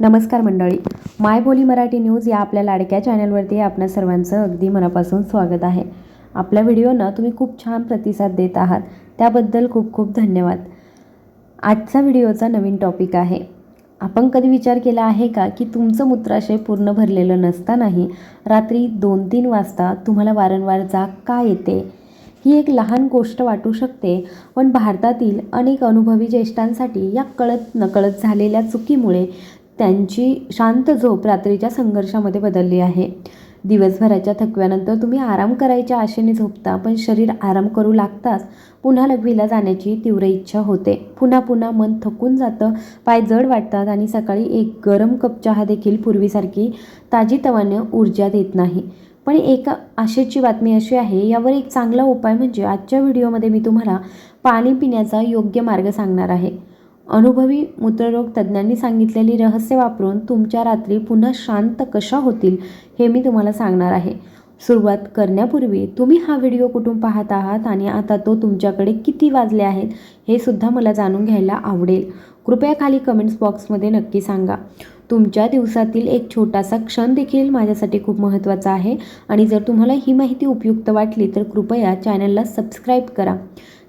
नमस्कार मंडळी. माय बोली मराठी न्यूज या आपल्या लाडक्या चॅनलवरती आपल्या सर्वांचं अगदी मनापासून स्वागत आहे. आपल्या व्हिडिओना तुम्ही खूप छान प्रतिसाद देत आहात. त्याबद्दल खूप खूप धन्यवाद. आजचा व्हिडिओचा नवीन टॉपिक आहे. आपण कधी विचार केला आहे का की तुमचं मूत्राशय पूर्ण भरलेलं नसतानाही रात्री दोन तीन वाजता तुम्हाला वारंवार जाग का येते? ही एक लहान गोष्ट वाटू शकते पण भारतातील अनेक अनुभवी ज्येष्ठांसाठी या कळत नकळत झालेल्या चुकीमुळे त्यांची शांत झोप रात्रीच्या संघर्षामध्ये बदलली आहे. दिवसभराच्या थकव्यानंतर तुम्ही आराम करायच्या आशेने झोपता पण शरीर आराम करू लागताच पुन्हा लघवीला जाण्याची तीव्र इच्छा होते. पुन्हा पुन्हा मन थकून जातं पाय जड वाटतात आणि सकाळी एक गरम कप चहा देखील पूर्वीसारखी ताजीतवानं ऊर्जा देत नाही. पण एका आशेची बातमी अशी आहे यावर एक चांगला उपाय म्हणजे आजच्या व्हिडिओमध्ये मी तुम्हाला पाणी पिण्याचा योग्य मार्ग सांगणार आहे. अनुभवी मूत्ररोग तज्ज्ञांनी सांगितलेली रहस्य वापरून तुमच्या रात्री पुन्हा शांत कशा होतील हे मी तुम्हाला सांगणार आहे. सुरुवात करण्यापूर्वी तुम्ही हा व्हिडिओ कुठून पाहत आहात आणि आता तो तुमच्याकडे किती वाजले आहेत हे सुद्धा मला जाणून घ्यायला आवडेल. कृपया खाली कमेंट्स बॉक्समध्ये नक्की सांगा. तुमच्या दिवसातील एक छोटासा क्षण देखील माझ्यासाठी खूप महत्त्वाचा आहे आणि जर तुम्हाला ही माहिती उपयुक्त वाटली तर कृपया चॅनलला सबस्क्राईब करा.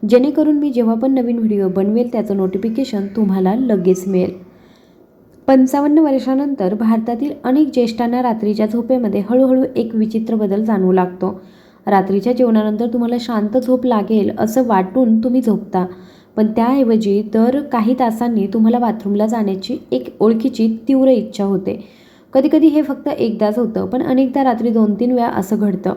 जेणेकरून मी जेव्हा पण नवीन व्हिडिओ बनवेल त्याचं नोटिफिकेशन तुम्हाला लगेच मिळेल. पंचावन्न वर्षानंतर भारतातील अनेक ज्येष्ठांना रात्रीच्या झोपेमध्ये हळूहळू एक विचित्र बदल जाणवू लागतो. रात्रीच्या जेवणानंतर तुम्हाला शांत झोप लागेल असं वाटून तुम्ही झोपता. पण त्याऐवजी दर काही तासांनी तुम्हाला बाथरूमला जाण्याची एक ओळखीची तीव्र इच्छा होते. कधीकधी हे फक्त एकदाच होतं पण अनेकदा रात्री दोन तीन वेळा असं घडतं.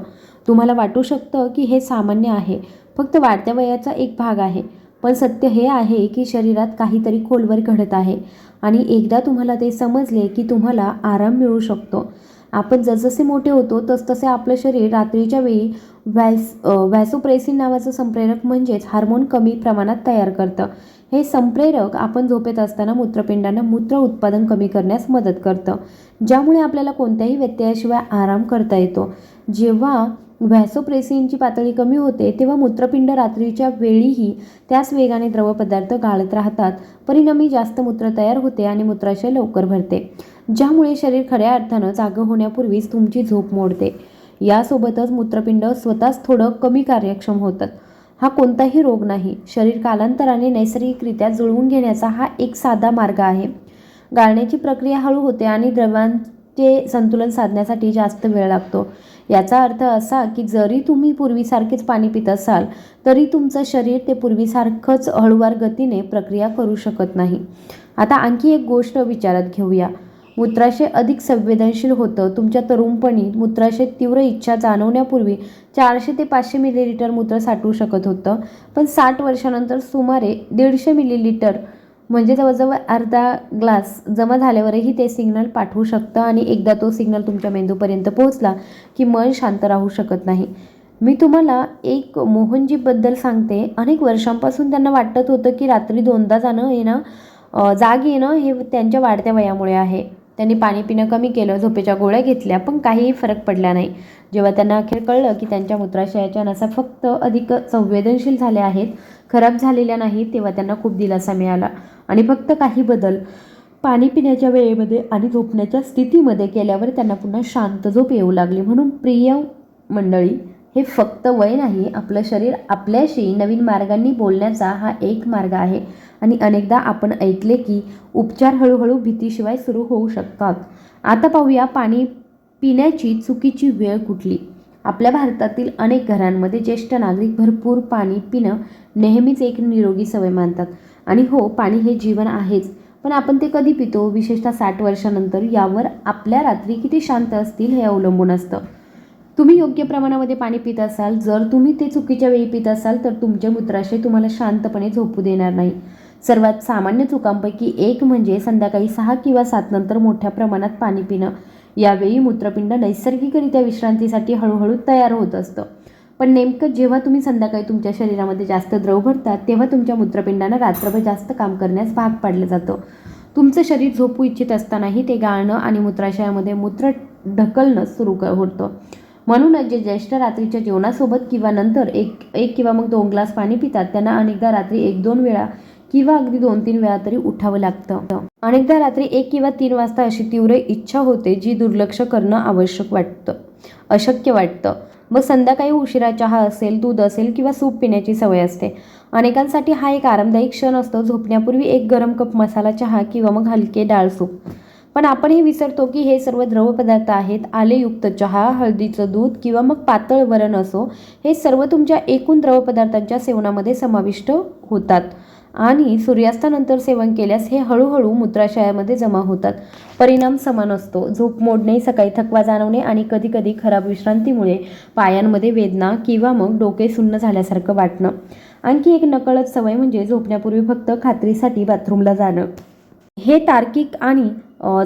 तुम्हाला वाटू शकतं की हे सामान्य आहे फक्त वाढत्या वयाचा एक भाग आहे. पण सत्य हे आहे की शरीरात काहीतरी खोलवर घडत आहे आणि एकदा तुम्हाला ते समजले की तुम्हाला आराम मिळू शकतो. आपण जसजसे मोठे होतो तसतसे आपलं शरीर रात्रीच्या वेळी व्हॅस व्हॅसोप्रेसिन नावाचं संप्रेरक म्हणजेच हार्मोन कमी प्रमाणात तयार करतं. हे संप्रेरक आपण झोपेत असताना मूत्रपिंडांना मूत्र उत्पादन कमी करण्यास मदत करतं. ज्यामुळे आपल्याला कोणत्याही व्यत्ययाशिवाय आराम करता येतो. जेव्हा व्हॅसोप्रेसिनची पातळी कमी होते तेव्हा मूत्रपिंड रात्रीच्या वेळीही त्याच वेगाने द्रवपदार्थ गाळत राहतात. परिणामी जास्त मूत्र तयार होते आणि मूत्राशय लवकर भरते ज्यामुळे शरीर खऱ्या अर्थानं जागं होण्यापूर्वीच तुमची झोप मोडते. यासोबतच मूत्रपिंड स्वतःच थोडं कमी कार्यक्षम होतात हा कोणताही रोग नाही. शरीर कालांतराने नैसर्गिकरित्या जुळवून घेण्याचा हा एक साधा मार्ग आहे. गाळण्याची प्रक्रिया हळू होते आणि द्रवांचे संतुलन साधण्यासाठी जास्त वेळ लागतो. याचा अर्थ असा की जरी तुम्ही पूर्वीसारखेच पाणी पित असाल तरी तुमचं शरीर ते पूर्वीसारखंच हळूवार गतीने प्रक्रिया करू शकत नाही. आता आणखी एक गोष्ट विचारात घेऊया. मूत्राशय अधिक संवेदनशील होतं. तुमच्या तरुणपणी मूत्राशय तीव्र इच्छा जाणवण्यापूर्वी चारशे ते पाचशे मिलीलिटर मूत्र साठवू शकत होतं. पण साठ वर्षानंतर सुमारे दीडशे मिलीलिटर म्हणजे जवळजवळ अर्धा ग्लास जमा झाल्यावरही ते सिग्नल पाठवू शकतं आणि एकदा तो सिग्नल तुमच्या मेंदूपर्यंत पोहोचला की मन शांत राहू शकत नाही. मी तुम्हाला एक मोहनजीबद्दल सांगते. अनेक वर्षांपासून त्यांना वाटत होतं की रात्री दोनदा जाणं येणं जाग येणं हे त्यांच्या वाढत्या वयामुळे आहे. त्यांनी पाणी पिणं कमी केलं झोपेच्या गोळ्या घेतल्या पण काहीही फरक पडला नाही. जेव्हा त्यांना अखेर कळलं की त्यांच्या मूत्राशयाच्या नसा फक्त अधिक संवेदनशील झाल्या आहेत खराब झालेल्या नाहीत तेव्हा त्यांना खूप दिलासा मिळाला. आणि फक्त काही बदल पाणी पिण्याच्या वेळेमध्ये आणि झोपण्याच्या स्थितीमध्ये केल्यावर त्यांना पुन्हा शांत झोप येऊ लागली. म्हणून प्रिय मंडळी हे फक्त वय नाही आपलं शरीर आपल्याशी नवीन मार्गांनी बोलण्याचा हा एक मार्ग आहे. आणि अनेकदा आपण ऐकले की उपचार हळूहळू भीतीशिवाय सुरू होऊ शकतात. आता पाहूया पाणी पिण्याची चुकीची वेळ कुठली? आपल्या भारतातील अनेक घरांमध्ये ज्येष्ठ नागरिक भरपूर पाणी पिणं नेहमीच एक निरोगी सवय मानतात. आणि हो पाणी हे जीवन आहेच. पण आपण ते कधी पितो? विशेषतः साठ वर्षानंतर यावर आपल्या रात्री किती शांत असतील हे अवलंबून असतं. तुम्ही योग्य प्रमाणामध्ये पाणी पित असाल जर तुम्ही ते चुकीच्या वेळी पित असाल तर तुमचे मूत्राशय तुम्हाला शांतपणे झोपू देणार नाही. सर्वात सामान्य चुकांपैकी एक म्हणजे संध्याकाळी सहा किंवा सात नंतर मोठ्या प्रमाणात पाणी पिणं. यावेळी मूत्रपिंड नैसर्गिकरित्या विश्रांतीसाठी हळूहळू तयार होत असतं. पण नेमकं जेव्हा तुम्ही संध्याकाळी तुमच्या शरीरामध्ये जास्त द्रव भरतात तेव्हा तुमच्या मूत्रपिंडांना रात्रभर जास्त काम करण्यास भाग पाडलं जातं. तुमचं शरीर झोपू इच्छित असतानाही ते गाळणं आणि मूत्राशयामध्ये मूत्र ढकलणं सुरू क होतं. म्हणूनच जे ज्येष्ठ रात्रीच्या जेवणासोबत किंवा नंतर एक एक किंवा मग दोन ग्लास पाणी पितात त्यांना अनेकदा रात्री एक दोन वेळा किंवा अगदी दोन तीन वेळा तरी उठावं लागतं. अनेकदा रात्री एक किंवा तीन वाजता अशी तीव्र इच्छा होते जी दुर्लक्ष करणं आवश्यक वाटतं अशक्य वाटतं. मग संध्याकाळी उशिरा चहा असेल दूध असेल किंवा सूप पिण्याची सवय असते. अनेकांसाठी हा एक आरामदायी क्षण असतो. झोपण्यापूर्वी एक गरम कप मसाला चहा किंवा मग हलके डाळ सूप. पण आपण हे विसरतो की हे सर्व द्रवपदार्थ आहेत. आलेयुक्त चहा हळदीचं दूध किंवा मग पातळ वरण असो हे सर्व तुमच्या एकूण द्रवपदार्थांच्या सेवनामध्ये समाविष्ट होतात. आणि सूर्यास्तानंतर सेवन केल्यास हे हळूहळू मूत्राशयामध्ये जमा होतात. परिणाम समान असतो. झोप मोडणे सकाळी थकवा जाणवणे आणि कधीकधी खराब विश्रांतीमुळे पायांमध्ये वेदना किंवा मग डोके सुन्न झाल्यासारखं वाटणं. आणखी एक नकळत सवय म्हणजे झोपण्यापूर्वी फक्त खात्रीसाठी बाथरूमला जाणं. हे तार्किक आणि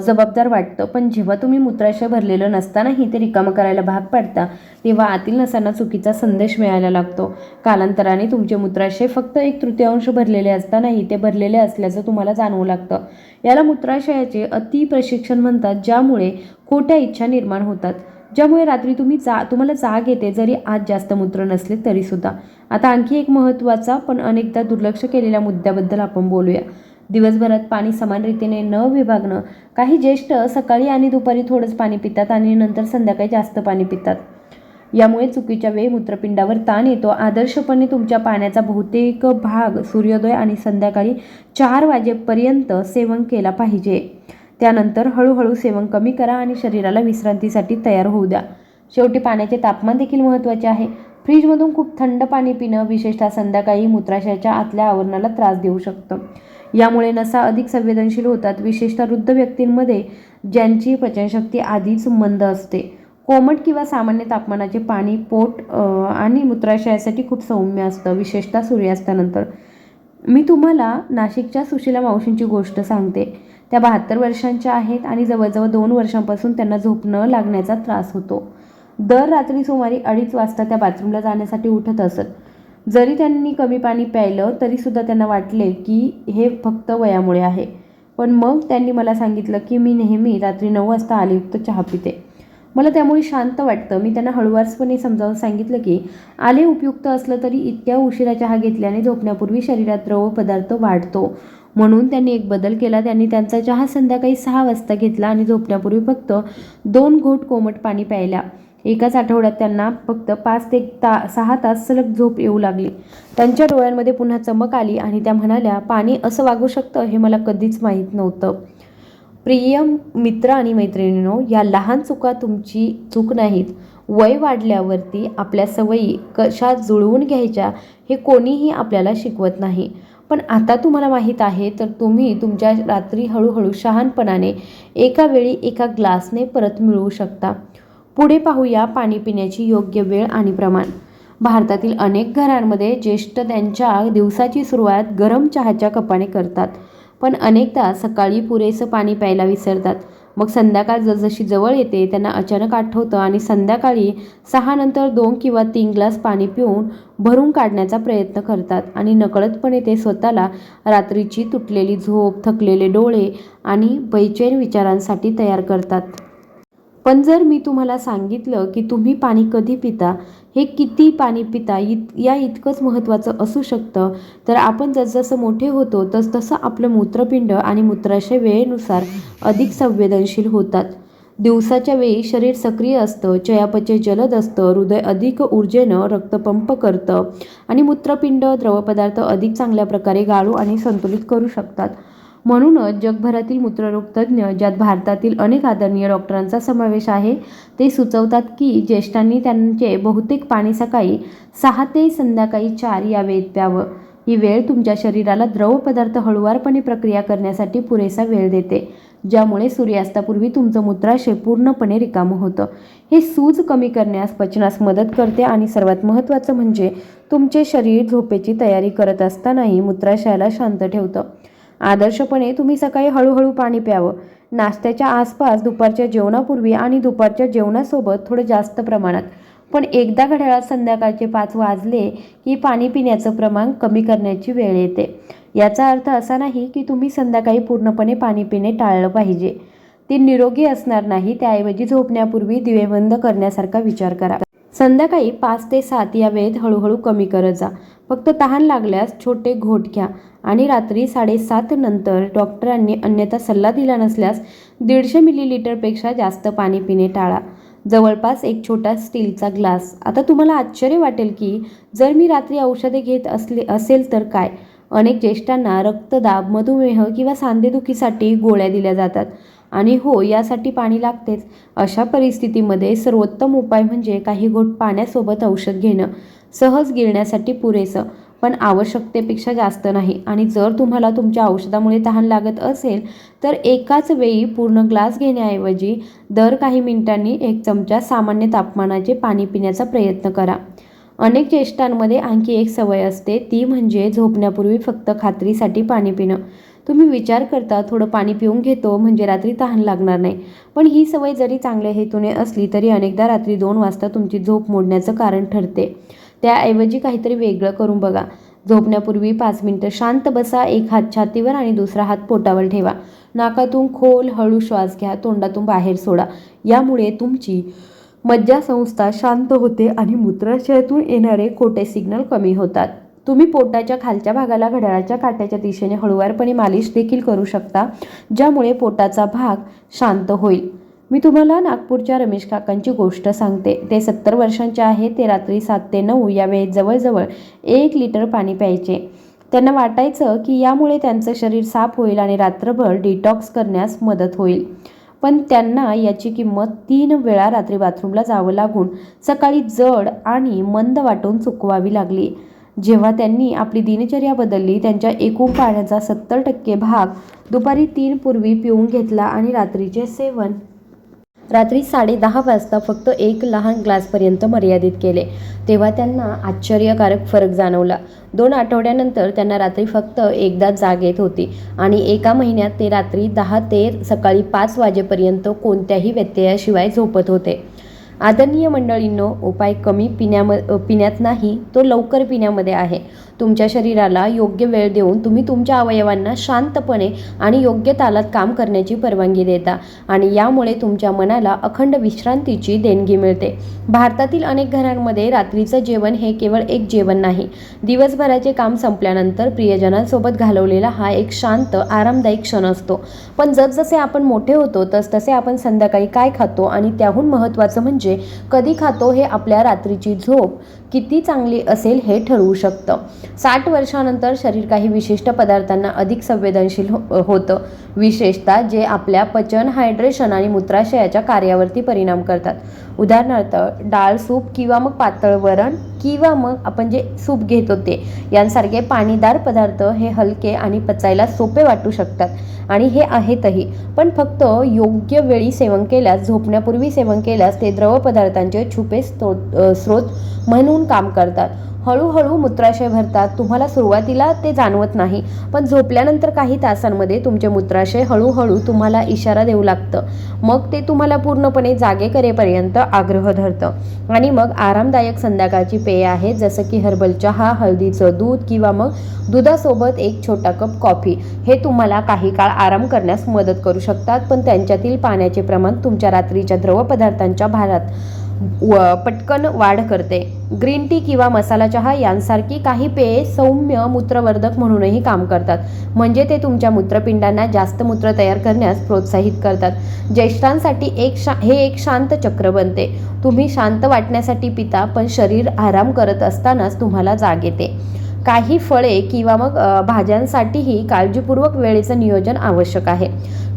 जबाबदार वाटतं. पण जेव्हा तुम्ही मूत्राशय भरलेलं नसतानाही ते रिकामं करायला भाग पाडता तेव्हा आतील नसांना चुकीचा संदेश मिळायला लागतो. कालांतराने तुमचे मूत्राशय फक्त एक तृतीयांश भरलेले असतानाही ते भरलेले असल्याचं तुम्हाला जाणवू लागतं. याला मूत्राशयाचे अति प्रशिक्षण म्हणतात ज्यामुळे खोट्या इच्छा निर्माण होतात. ज्यामुळे रात्री तुम्ही जा तुम्हाला जाग येते जरी आज जास्त मूत्र नसले तरीसुद्धा. आता आणखी एक महत्त्वाचा पण अनेकदा दुर्लक्ष केलेल्या मुद्द्याबद्दल आपण बोलूया. दिवसभरात पाणी समान रीतीने न विभागणं. काही ज्येष्ठ सकाळी आणि दुपारी थोडंच पाणी पितात आणि नंतर संध्याकाळी जास्त पाणी पितात. यामुळे चुकीच्या वेळी मूत्रपिंडावर ताण येतो. आदर्शपणे तुमच्या पाण्याचा बहुतेक भाग सूर्योदय आणि संध्याकाळी चार वाजेपर्यंत सेवन केला पाहिजे. त्यानंतर हळूहळू सेवन कमी करा आणि शरीराला विश्रांतीसाठी तयार होऊ द्या. शेवटी पाण्याचे तापमान देखील महत्त्वाचे आहे. फ्रीजमधून खूप थंड पाणी पिणं विशेषतः संध्याकाळी मूत्राशयाच्या आतल्या आवरणाला त्रास देऊ शकतं. यामुळे नसा अधिक संवेदनशील होतात. विशेषतः वृद्ध व्यक्तींमध्ये ज्यांची पचनशक्ती आधीच मंद असते. कोमट किंवा सामान्य तापमानाचे पाणी पोट आणि मूत्राशयासाठी खूप सौम्य असतं विशेषतः सूर्यास्तानंतर. मी तुम्हाला नाशिकच्या सुशीला मावशींची गोष्ट सांगते. त्या बहात्तर वर्षांच्या आहेत आणि जवळजवळ दोन वर्षांपासून त्यांना झोप न लागण्याचा त्रास होतो. दर रात्री सुमारे अडीच वाजता त्या बाथरूमला जाण्यासाठी उठत असत. जरी त्यांनी कमी पाणी प्यायलं तरीसुद्धा त्यांना वाटले की हे फक्त वयामुळे आहे. पण मग त्यांनी मला सांगितलं की मी नेहमी रात्री नऊ वाजता आलेयुक्त चहा पिते. मला त्यामुळे शांत वाटतं. मी त्यांना हळुवारपणे समजावून सांगितलं की आले उपयुक्त असलं तरी इतक्या उशिरा चहा घेतल्याने झोपण्यापूर्वी शरीरात द्रव पदार्थ वाढतो. म्हणून त्यांनी एक बदल केला. त्यांनी त्यांचा चहा संध्याकाळी सहा वाजता घेतला आणि झोपण्यापूर्वी फक्त दोन घोट कोमट पाणी प्यायला. एकाच आठवड्यात त्यांना फक्त पाच ते ता सहा तास सलग झोप येऊ लागली. त्यांच्या डोळ्यांमध्ये पुन्हा चमक आली आणि त्या म्हणाल्या पाणी असं वागू शकतं हे मला कधीच माहीत नव्हतं. प्रिय मित्र आणि मैत्रिणींनो या लहान चुका तुमची चूक नाहीत. वय वाढल्यावरती आपल्या सवयी कशा जुळवून घ्यायच्या हे कोणीही आपल्याला शिकवत नाही. पण आता तुम्हाला माहीत आहे तर तुम्ही तुमच्या रात्री हळूहळू शहाणपणाने एका वेळी एका ग्लासने परत मिळवू शकता. पुढे पाहूया पाणी पिण्याची योग्य वेळ आणि प्रमाण. भारतातील अनेक घरांमध्ये ज्येष्ठ त्यांच्या दिवसाची सुरुवात गरम चहाच्या कपाने करतात पण अनेकदा सकाळी पुरेसं पाणी प्यायला विसरतात. मग संध्याकाळ जसजशी जवळ येते त्यांना अचानक आठवतं आणि संध्याकाळी सहानंतर दोन किंवा तीन ग्लास पाणी पिऊन भरून काढण्याचा प्रयत्न करतात आणि नकळतपणे ते स्वतःला रात्रीची तुटलेली झोप थकलेले डोळे आणि बैचैन विचारांसाठी तयार करतात. पण जर मी तुम्हाला सांगितलं की तुम्ही पाणी कधी पिता हे किती पाणी पिता इत या इतकंच महत्त्वाचं असू शकतं. तर आपण जसजसं मोठे होतो तसतसं आपलं मूत्रपिंड आणि मूत्राशय वेळेनुसार अधिक संवेदनशील होतात. दिवसाच्या वेळी शरीर सक्रिय असतं चयापचय जलद असतं हृदय अधिक ऊर्जेनं रक्तपंप करतं आणि मूत्रपिंड द्रवपदार्थ अधिक चांगल्या प्रकारे गाळू आणि संतुलित करू शकतात. म्हणूनच जगभरातील मूत्ररोग तज्ज्ञ ज्यात भारतातील अनेक आदरणीय डॉक्टरांचा समावेश आहे ते सुचवतात की ज्येष्ठांनी त्यांचे बहुतेक पाणी सकाळी सहा ते संध्याकाळी चार या वेळेत प्यावं. ही वेळ तुमच्या शरीराला द्रव पदार्थ हळुवारपणे प्रक्रिया करण्यासाठी पुरेसा वेळ देते ज्यामुळे सूर्यास्तापूर्वी तुमचं मूत्राशय पूर्णपणे रिकामं होतं. हे सूज कमी करण्यास पचनास मदत करते आणि सर्वात महत्त्वाचं म्हणजे तुमचे शरीर झोपेची तयारी करत असतानाही मूत्राशयाला शांत ठेवतं. आदर्शपणे तुम्ही सकाळी हळूहळू पाणी प्यावं. नाश्त्याच्या आसपास दुपारच्या जेवणापूर्वी आणि दुपारच्या जेवणासोबत थोडं जास्त प्रमाणात. पण एकदा घड्याळात संध्याकाळचे पाच वाजले की पाणी पिण्याचं प्रमाण कमी करण्याची वेळ येते. याचा अर्थ असा नाही की तुम्ही संध्याकाळी पूर्णपणे पाणी पिणे टाळलं पाहिजे. ते निरोगी असणार नाही त्याऐवजी झोपण्यापूर्वी दिवे बंद करण्यासारखा विचार करा. संध्याकाळी पाच ते सात या वेळेत हळूहळू कमी करत जा. फक्त तहान लागल्यास छोटे घोट घ्या. आणि रात्री साडेसात नंतर डॉक्टरांनी अन्यथा सल्ला दिला नसल्यास दीडशे मिलीलिटरपेक्षा जास्त पाणी पिणे टाळा. जवळपास एक छोटा स्टीलचा ग्लास. आता तुम्हाला आश्चर्य वाटेल की जर मी रात्री औषधे घेत असले असेल तर काय? अनेक ज्येष्ठांना रक्तदाब मधुमेह किंवा सांधेदुखीसाठी गोळ्या दिल्या जातात. आणि हो यासाठी पाणी लागतेच. अशा परिस्थितीमध्ये सर्वोत्तम उपाय म्हणजे काही घोट पाण्यासोबत औषध घेणं. सहज गिळण्यासाठी पुरेसं पण आवश्यकतेपेक्षा जास्त नाही. आणि जर तुम्हाला तुमच्या औषधामुळे तहान लागत असेल तर एकाच वेळी पूर्ण ग्लास घेण्याऐवजी दर काही मिनिटांनी एक चमचा सामान्य तापमानाचे पाणी पिण्याचा प्रयत्न करा. अनेक ज्येष्ठांमध्ये आणखी एक सवय असते ती म्हणजे झोपण्यापूर्वी फक्त खात्रीसाठी पाणी पिणं. तुम्ही विचार करता थोडं पाणी पिऊन घेतो म्हणजे रात्री तहान लागणार नाही. पण ही सवय जरी चांगल्या हेतूने असली तरी अनेकदा रात्री दोन वाजता तुमची झोप मोडण्याचं कारण ठरते. त्याऐवजी काहीतरी वेगळं करून बघा. झोपण्यापूर्वी पाच मिनटं शांत बसा एक हात छातीवर आणि दुसरा हात पोटावर ठेवा. नाकातून खोल हळू श्वास घ्या तोंडातून बाहेर सोडा. यामुळे तुमची मज्जासंस्था शांत होते आणि मूत्राशयातून येणारे खोटे सिग्नल कमी होतात. तुम्ही पोटाच्या खालच्या भागाला घड्याळाच्या काट्याच्या दिशेने हळुवारपणे मालिश देखील करू शकता ज्यामुळे पोटाचा भाग शांत होईल. मी तुम्हाला नागपूरच्या रमेश काकांची गोष्ट सांगते. ते सत्तर वर्षांचे आहे ते रात्री सात ते नऊ या वेळेत जवळजवळ एक लिटर पाणी प्यायचे. त्यांना वाटायचं की यामुळे त्यांचं शरीर साफ होईल आणि रात्रभर डिटॉक्स करण्यास मदत होईल. पण त्यांना याची किंमत तीन वेळा रात्री बाथरूमला जावं लागून सकाळी जड आणि मंद वाटून चुकवावी लागली. जेव्हा त्यांनी आपली दिनचर्या बदलली त्यांच्या एकूण पाण्याचा सत्तर टक्के भाग दुपारी तीन पूर्वी पिऊन घेतला आणि रात्रीचे सेवन रात्री साडेदहा वाजता फक्त एक लहान ग्लासपर्यंत मर्यादित केले. तेव्हा त्यांना आश्चर्यकारक फरक जाणवला. दोन आठवड्यानंतर त्यांना रात्री फक्त एकदा जाग येत होती आणि एका महिन्यात ते रात्री दहा ते सकाळी पाच वाजेपर्यंत कोणत्याही व्यत्ययाशिवाय झोपत होते. आदरणीय मंडळींनो उपाय कमी पिण्याम पिण्यात नाही तो लवकर पिण्यामध्ये आहे. तुमच्या शरीराला योग्य वेळ देऊन तुम्ही तुमच्या अवयवांना शांतपणे आणि योग्य तालात काम करण्याची परवानगी देता आणि यामुळे तुमच्या मनाला अखंड विश्रांतीची देणगी मिळते. भारतातील अनेक घरांमध्ये रात्रीचं जेवण हे केवळ एक जेवण नाही. दिवसभराचे काम संपल्यानंतर प्रियजनांसोबत घालवलेला हा एक शांत आरामदायी क्षण असतो. पण जसजसे आपण मोठे होतो तसतसे आपण संध्याकाळी काय खातो आणि त्याहून महत्त्वाचं म्हणजे कधी खातो हे आपल्या रात्रीची झोप किती चांगली असेल हे ठरवू शकतं. साठ वर्षानंतर शरीर काही विशिष्ट पदार्थांना अधिक संवेदनशील हो होतं. विशेषतः जे आपल्या पचन हायड्रेशन आणि मूत्राशयाच्या कार्यावरती परिणाम करतात. उदाहरणार्थ डाळ सूप किंवा मग पातळ वरण किंवा मग आपण जे सूप घेत होते यांसारखे पाणीदार पदार्थ हे हलके आणि पचायला सोपे वाटू शकतात आणि हे आहेतही. पण फक्त योग्य वेळी सेवन केल्यास झोपण्यापूर्वी सेवन केल्यास ते द्रव पदार्थांचे छुपे स्रोत म्हणून काम करतात. हळूहळू मूत्राशय भरतात. तुम्हाला सुरुवातीला ते जाणवत नाही पण झोपल्यानंतर काही तासांमध्ये तुमचे मूत्राशय हळूहळू तुम्हाला इशारा देऊ लागतं. मग ते तुम्हाला पूर्णपणे जागे करेपर्यंत आग्रह धरतं. आणि मग आरामदायक संध्याकाळची पेय आहेत जसं की हर्बल चहा हळदीचं दूध किंवा मग दुधासोबत एक छोटा कप कॉफी हे तुम्हाला काही काळ आराम करण्यास मदत करू शकतात पण त्यांच्यातील पाण्याचे प्रमाण तुमच्या रात्रीच्या द्रवपदार्थांच्या भारात व पटकन वाढ करते. ग्रीन टी किंवा मसाला चहा यांसारखी काही पेये सौम्य मूत्रवर्धक म्हणूनही काम करतात. म्हणजे ते तुमच्या मूत्रपिंडांना जास्त मूत्र तयार करण्यास प्रोत्साहित करतात. ज्येष्ठांसाठी एक शा हे एक शांत चक्र बनते. तुम्ही शांत वाटण्यासाठी पिता पण शरीर आराम करत असतानाच तुम्हाला जाग येते. काही फळे किंवा मग भाज्यांसाठीही काळजीपूर्वक वेळेचं नियोजन आवश्यक आहे.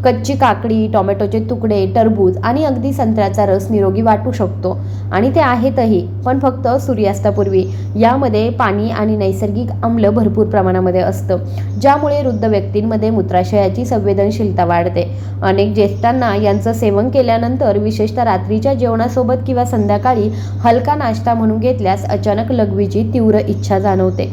कच्ची काकडी टोमॅटोचे तुकडे टरबूज आणि अगदी संत्र्याचा रस निरोगी वाटू शकतो. आणि ते आहेतही पण फक्त सूर्यास्तापूर्वी. यामध्ये पाणी आणि नैसर्गिक आम्ल भरपूर प्रमाणामध्ये असतं. ज्यामुळे वृद्ध व्यक्तींमध्ये मूत्राशयाची संवेदनशीलता वाढते. अनेक ज्येष्ठांना यांचं सेवन केल्यानंतर विशेषतः रात्रीच्या जेवणासोबत किंवा संध्याकाळी हलका नाश्ता म्हणून घेतल्यास अचानक लघवीची तीव्र इच्छा जाणवते.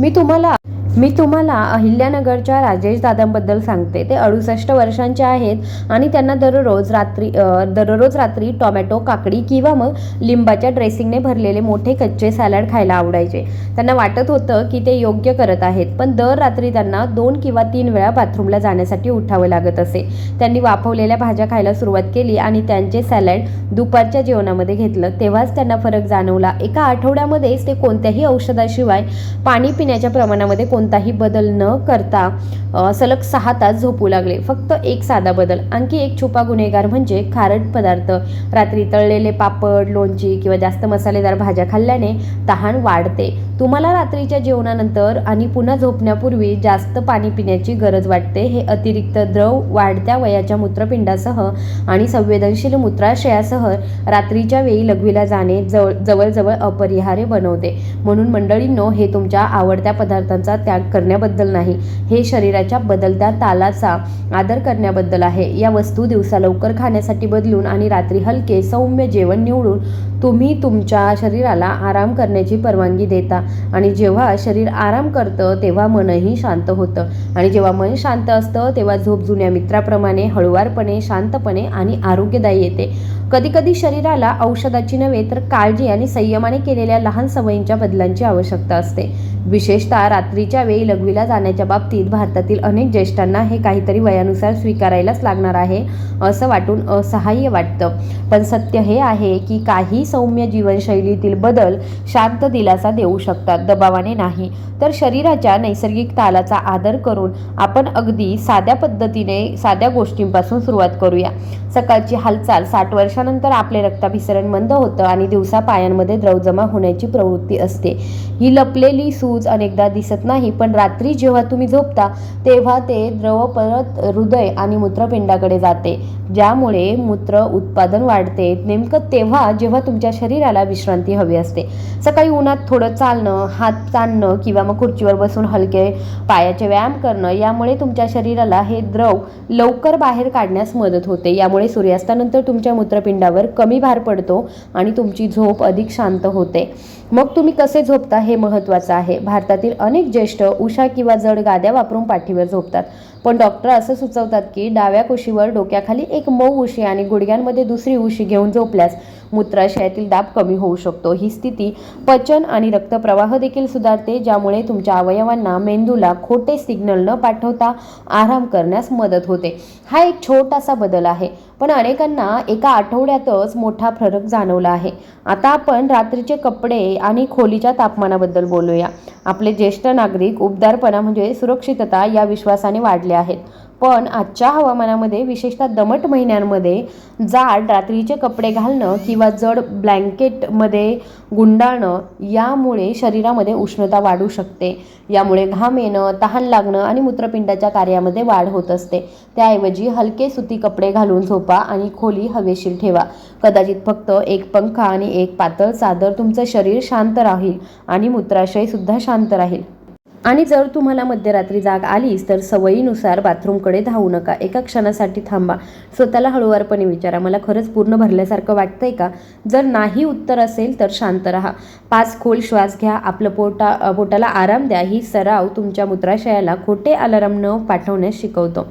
मी तुम्हाला मी तुम्हाला अहिल्यानगरच्या राजेश दादांबद्दल सांगते. ते अडुसष्ट वर्षांचे आहेत आणि त्यांना दररोज रात्री दररोज रात्री टोमॅटो काकडी किंवा मग लिंबाच्या ड्रेसिंगने भरलेले मोठे कच्चे सॅलड खायला आवडायचे. त्यांना वाटत होतं की ते योग्य करत आहेत पण दर रात्री त्यांना दोन किंवा तीन वेळा बाथरूमला जाण्यासाठी उठावं लागत असे. त्यांनी वाफवलेल्या भाज्या खायला सुरुवात केली आणि त्यांचे सॅलड दुपारच्या जेवणामध्ये घेतलं. तेव्हाच त्यांना फरक जाणवला. एका आठवड्यामध्येच ते कोणत्याही औषधाशिवाय पाणी पिण्याच्या प्रमाणामध्ये कोण कोणताही बदल न करता सलग सहा तास झोपू लागले. फक्त एक साधा बदल. आणखी एक छुपा गुन्हेगार म्हणजे खारट पदार्थ. रात्री तळलेले पापड लोणची किंवा जास्त मसालेदार भाज्या खाल्ल्याने तहान वाढते. तुम्हाला रात्रीच्या जेवणानंतर आणि पुन्हा झोपण्यापूर्वी जास्त पाणी पिण्याची गरज वाटते. हे अतिरिक्त द्रव वाढत्या वयाच्या मूत्रपिंडासह आणि संवेदनशील मूत्राशयासह रात्रीच्या वेळी लघवीला जाणे जवळ जवळजवळ अपरिहार्य बनवते. म्हणून मंडळींनो हे तुमच्या आवडत्या पदार्थांचा त्याग करण्याबद्दल नाही. हे शरीराच्या बदलत्या तालाचा आदर करण्याबद्दल आहे. या वस्तू दिवसा लवकर खाण्यासाठी बदलून आणि रात्री हलके सौम्य जेवण निवडून तुम्ही तुमच्या शरीराला आराम करण्याची परवानगी देता. आणि जेव्हा शरीर आराम करतं तेव्हा मनही शांत होतं. आणि जेव्हा मन शांत असतं तेव्हा झोप जुन्या मित्राप्रमाणे हळुवारपणे शांतपणे आणि आरोग्यदायी येते. कधीकधी शरीराला औषधाची नव्हे तर काळजी आणि संयमाने केलेल्या लहान सवयींच्या बदलांची आवश्यकता असते. विशेषतः रात्रीच्या वेळी लघवीला जाण्याच्या बाबतीत भारतातील अनेक ज्येष्ठांना हे काहीतरी वयानुसार स्वीकारायलाच लागणार आहे असं वाटून असहाय्य वाटतं. पण सत्य हे आहे की काही सौम्य जीवनशैलीतील बदल शांत दिलासा देऊ शकतात. दबावाने नाही तर शरीराच्या नैसर्गिक तालाचा आदर करून आपण अगदी साध्या पद्धतीने साध्या गोष्टींपासून सुरुवात करूया. सकाळची हालचाल साठ वर्षानंतर आपले रक्ताभिसरण मंद होतं आणि दिवसा पायांमध्ये द्रव जमा होण्याची प्रवृत्ती असते. ही लपलेली सूज अनेकदा दिसत नाही पण रात्री जेव्हा तुम्ही झोपता तेव्हा ते द्रव परत हृदय आणि मूत्रपिंडाकडे जाते ज्यामुळे मूत्र उत्पादन वाढते. नेमकं तेव्हा जेव्हा तुमच्या शरीराला विश्रांती हवी असते. सकाळी उन्हात थोडं चालणं हात चालणं किंवा मग खुर्चीवर बसून हलके पायाचे व्यायाम करणं यामुळे तुमच्या शरीराला हे द्रव लवकर बाहेर काढण्यास मदत होते. यामुळे सूर्यास्तानंतर तुमच्या मूत्रपिंडावर कमी भार पडतो आणि तुमची झोप अधिक शांत होते. मग तुम्ही कसे झोपता हे महत्त्वाचं आहे. भारतातील अनेक ज्येष्ठ उषा किंवा जड गाद्या वापरून पाठीवर झोपतात. पण डॉक्टर असं सुचवतात की डाव्या कुशीवर डोक्याखाली एक मऊ उशी आणि गुडघ्यांमध्ये दुसरी उशी घेऊन झोपल्यास मूत्राशयातील दाब कमी होऊ शकतो. ही स्थिती पचन आणि रक्तप्रवाह देखील सुधारते ज्यामुळे तुमच्या अवयवांना मेंदूला खोटे सिग्नल न पाठवता आराम करण्यास मदत होते. हा एक छोटासा बदल आहे पण अनेकांना एका आठवड्यातच मोठा फरक जाणवला आहे. आता आपण रात्रीचे कपडे आणि खोलीच्या तापमानाबद्दल बोलूया. आपले ज्येष्ठ नागरिक उबदारपणा म्हणजे सुरक्षितता या विश्वासाने वाढले आहेत. पण आजच्या हवामानामध्ये विशेषतः दमट महिन्यांमध्ये जाड रात्रीचे कपडे घालणं किंवा जड ब्लँकेटमध्ये गुंडाळणं यामुळे शरीरामध्ये उष्णता वाढू शकते. यामुळे घाम येणं तहान लागणं आणि मूत्रपिंडाच्या कार्यामध्ये वाढ होत असते. त्याऐवजी हलके सुती कपडे घालून झोपा आणि खोली हवेशीर ठेवा. कदाचित फक्त एक पंखा आणि एक पातळ चादर तुमचं शरीर शांत राहील आणि मूत्राशयसुद्धा शांत राहील. आणि जर तुम्हाला मध्यरात्री जाग आलीच तर सवयीनुसार बाथरूमकडे धावू नका. एका क्षणासाठी थांबा. स्वतःला हळुवारपणे विचारा. मला खरंच पूर्ण भरल्यासारखं वाटतंय का? जर नाही उत्तर असेल तर शांत राहा. पाच खोल श्वास घ्या. आपलं पोटा पोटाला आराम द्या. ही सराव तुमच्या मूत्राशयाला खोटे अलाराम न पाठवण्यास शिकवतो.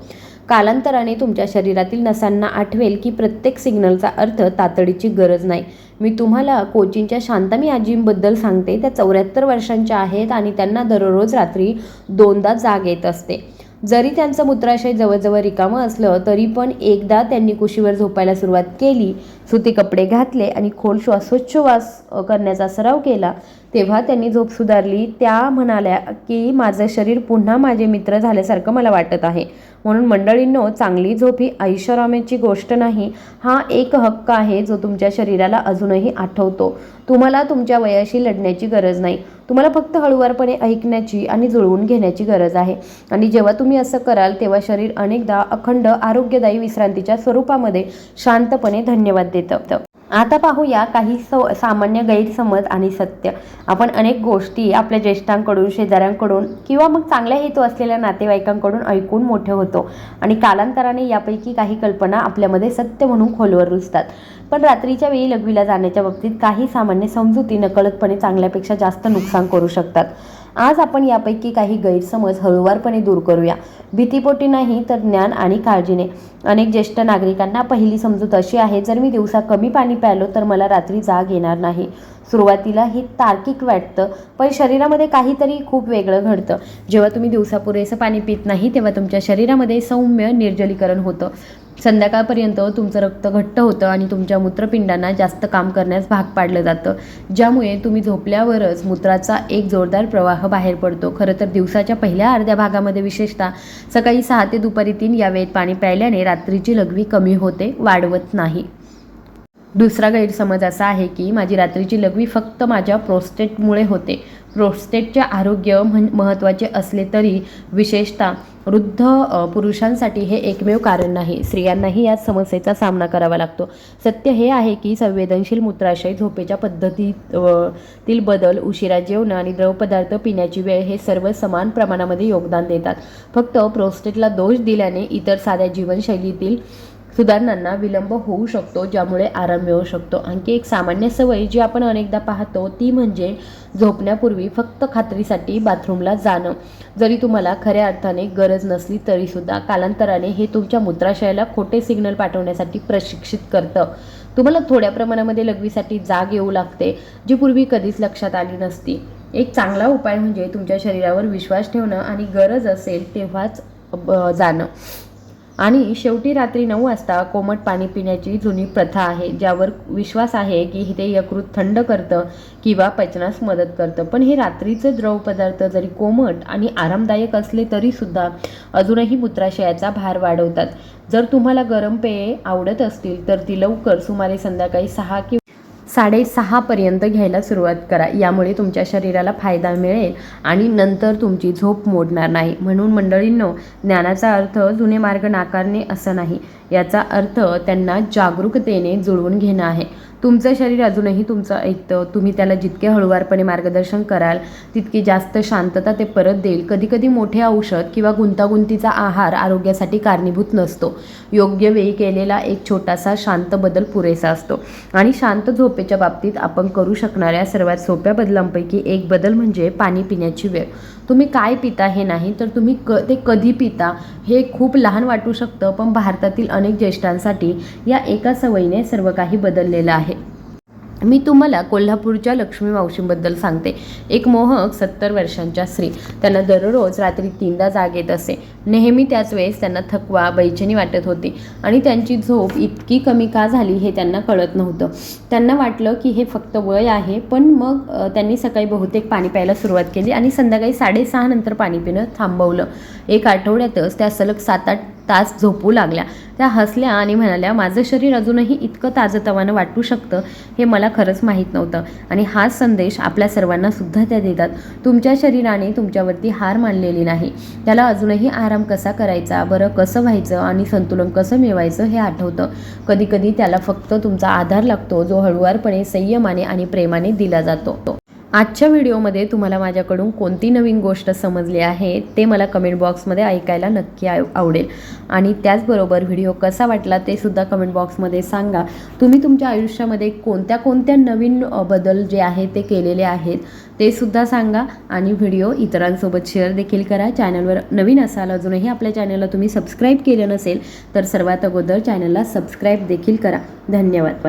कालांतराने तुमच्या शरीरातील नसांना आठवेल की प्रत्येक सिग्नलचा अर्थ तातडीची गरज नाही. मी तुम्हाला कोचींच्या शांतमी आजींबद्दल सांगते. त्या चौऱ्याहत्तर वर्षांच्या आहेत आणि त्यांना दररोज रात्री दोनदा जाग येत असते. जरी त्यांचं मूत्राशय जवळजवळ रिकामं असलं तरी पण एकदा त्यांनी कुशीवर झोपायला सुरुवात केली सुती कपडे घातले आणि खोल श्वासोच्छवास करण्याचा सराव केला तेव्हा त्यांनी झोप सुधारली. त्या म्हणाल्या की माझं शरीर पुन्हा माझे मित्र झाल्यासारखं मला वाटत आहे. म्हणून मंडळींनो चांगली झोप ही ऐषारामाची गोष्ट नाही. हा एक हक्क आहे जो तुमच्या शरीराला अजूनही आठवतो. तुम्हाला तुमच्या वयाशी लढण्याची गरज नाही. तुम्हाला फक्त हळुवारपणे ऐकण्याची आणि जुळवून घेण्याची गरज आहे. आणि जेव्हा तुम्ही असं कराल तेव्हा शरीर अनेकदा अखंड आरोग्यदायी विश्रांतीच्या स्वरूपामध्ये शांतपणे धन्यवाद देतं. आता पाहूया काही स सामान्य गैरसमज आणि सत्य. आपण अनेक गोष्टी आपल्या ज्येष्ठांकडून शेजाऱ्यांकडून किंवा मग चांगल्या हेतू असलेल्या नातेवाईकांकडून ऐकून मोठे होतो. आणि कालांतराने यापैकी काही कल्पना आपल्यामध्ये सत्य म्हणून खोलवर रुजतात. पण रात्रीच्या वेळी लघवीला जाण्याच्या बाबतीत काही सामान्य समजुती नकळतपणे चांगल्यापेक्षा जास्त नुकसान करू शकतात. आज आपण यापैकी काही गैरसमज हळूवारपणे दूर करूया. भीतीपोटी नाही तर ज्ञान आणि काळजीने. अनेक ज्येष्ठ नागरिकांना पहिली समजूत अशी आहे जर मी दिवसा कमी पाणी प्यालो तर मला रात्री जाग येणार नाही. सुरुवातीला हे तार्किक वाटतं पण शरीरामध्ये काहीतरी खूप वेगळं घडतं. जेव्हा तुम्ही दिवसा पुरेसं पाणी पित नाही तेव्हा तुमच्या शरीरामध्ये सौम्य निर्जलीकरण होतं. संध्याकाळपर्यंत तुमचं रक्त घट्ट होतं आणि तुमच्या मूत्रपिंडांना जास्त काम करण्यास भाग पाडलं जातं. ज्यामुळे तुम्ही झोपल्यावरच मूत्राचा एक जोरदार प्रवाह बाहेर पडतो. खरं तर दिवसाच्या पहिल्या अर्ध्या भागामध्ये विशेषतः सकाळी सहा ते दुपारी तीन या वेळेत पाणी प्यायल्याने रात्रीची लघवी कमी होते वाढवत नाही. दुसरा गैरसमज असा आहे की माझी रात्रीची लघवी फक्त माझ्या प्रोस्टेटमुळे होते. प्रोस्टेटचे आरोग्य म्हण महत्त्वाचे असले तरी विशेषतः वृद्ध पुरुषांसाठी हे एकमेव कारण नाही. स्त्रियांनाही या समस्येचा सामना करावा लागतो. सत्य हे आहे की संवेदनशील मूत्राशय झोपेच्या पद्धतीत तील बदल उशिरा जेवण आणि द्रवपदार्थ पिण्याची वेळ हे सर्व समान प्रमाणामध्ये योगदान देतात. फक्त प्रोस्टेटला दोष दिल्याने इतर साध्या जीवनशैलीतील सुधारणांना विलंब होऊ शकतो ज्यामुळे आराम मिळू शकतो. आणखी एक सामान्य सवय जी आपण अनेकदा पाहतो ती म्हणजे झोपण्यापूर्वी फक्त खात्रीसाठी बाथरूमला जाणं. जरी तुम्हाला खऱ्या अर्थाने गरज नसली तरीसुद्धा कालांतराने हे तुमच्या मूत्राशयाला खोटे सिग्नल पाठवण्यासाठी प्रशिक्षित करतं. तुम्हाला थोड्या प्रमाणामध्ये लघवीसाठी जाग येऊ लागते जी पूर्वी कधीच लक्षात आली नसती. एक चांगला उपाय म्हणजे तुमच्या शरीरावर विश्वास ठेवणं आणि गरज असेल तेव्हाच ब- जाणं. आणि शेवटी रात्री नऊ वाजता कोमट पाणी पिण्याची जुनी प्रथा आहे ज्यावर विश्वास आहे की ते यकृत थंड करतं किंवा पचनास मदत करतं. पण हे रात्रीचे द्रव पदार्थ जरी कोमट आणि आरामदायक असले तरीसुद्धा अजूनही मूत्राशयाचा भार वाढवतात. जर तुम्हाला गरम पेये आवडत असतील तर ती लवकर सुमारे संध्याकाळी सहा किंवा साडेसहापर्यंत घ्यायला सुरुवात करा. यामुळे तुमच्या शरीराला फायदा मिळेल आणि नंतर तुमची झोप मोडणार नाही. म्हणून मंडळींनो ज्ञानाचा अर्थ जुने मार्ग नाकारणे असं नाही. याचा अर्थ त्यांना जागरूकतेने जुळवून घेणं आहे. तुमचं शरीर अजूनही तुमचं ऐकतं तुम्ही त्याला जितके हळूवारपणे मार्गदर्शन कराल तितकी जास्त शांतता ते परत देईल. कधीकधी मोठे औषध किंवा गुंतागुंतीचा आहार आरोग्यासाठी कारणीभूत नसतो. योग्य वेळी केलेला एक छोटासा शांत बदल पुरेसा असतो. आणि शांत झोपेच्या बाबतीत आपण करू शकणाऱ्या सर्वात सोप्या बदलांपैकी एक बदल म्हणजे पाणी पिण्याची वेळ. तुम्ही काय पिता हे नाही तर तुम्ही क ते कधी पिता हे खूप लहान वाटू शकतं पण भारतातील अनेक ज्येष्ठांसाठी या एका सवयीने सर्व काही बदललेलं आहे. मी तुम्हाला कोल्हापूरच्या लक्ष्मी मावशींबद्दल सांगते. एक मोहक सत्तर वर्षांच्या स्त्री. त्यांना दररोज रात्री तीनदा जाग येत असे. नेहमी त्याच वेळेस त्यांना थकवा बैचनी वाटत होती. आणि त्यांची झोप इतकी कमी का झाली हे त्यांना कळत नव्हतं. त्यांना वाटलं की हे फक्त वय आहे पण मग त्यांनी सकाळी बहुतेक पाणी प्यायला सुरुवात केली आणि संध्याकाळी साडेसहा नंतर पाणी पिणं थांबवलं. एक आठवड्यातच त्या सलग सात आठ तास झोपू लागल्या. त्या हसल्या आणि म्हणाल्या माझं शरीर अजूनही इतकं ताजंतवानं वाटू शकतं हे मला खरंच माहीत नव्हतं. आणि हाच संदेश आपल्या सर्वांना सुद्धा त्या देतात. तुमच्या शरीराने तुमच्यावरती हार मानलेली नाही. त्याला अजूनही आराम कसा करायचा बरं कसं व्हायचं आणि संतुलन कसं मिळवायचं हे आठवतं. कधीकधी त्याला फक्त तुमचा आधार लागतो जो हळुवारपणे संयमाने आणि प्रेमाने दिला जातो. आजच्या व्हिडिओमध्ये तुम्हाला माझ्याकडून कोणती नवीन गोष्ट समजली आहे ते मला कमेंट बॉक्समध्ये ऐकायला नक्की आव- आवडेल. आणि त्याचबरोबर व्हिडिओ कसा वाटला ते सुद्धा कमेंट बॉक्समध्ये सांगा. तुम्ही तुमच्या आयुष्यामध्ये कोणत्या कोणत्या नवीन बदल जे आहे ते केलेले आहेत ते सुद्धा सांगा. आणि व्हिडिओ इतरांसोबत शेअर देखील करा. चॅनलवर नवीन असाल अजूनही आपल्या चॅनलला तुम्ही सबस्क्राईब केलं नसेल तर सर्वात अगोदर चॅनलला सबस्क्राईब देखील करा. धन्यवाद.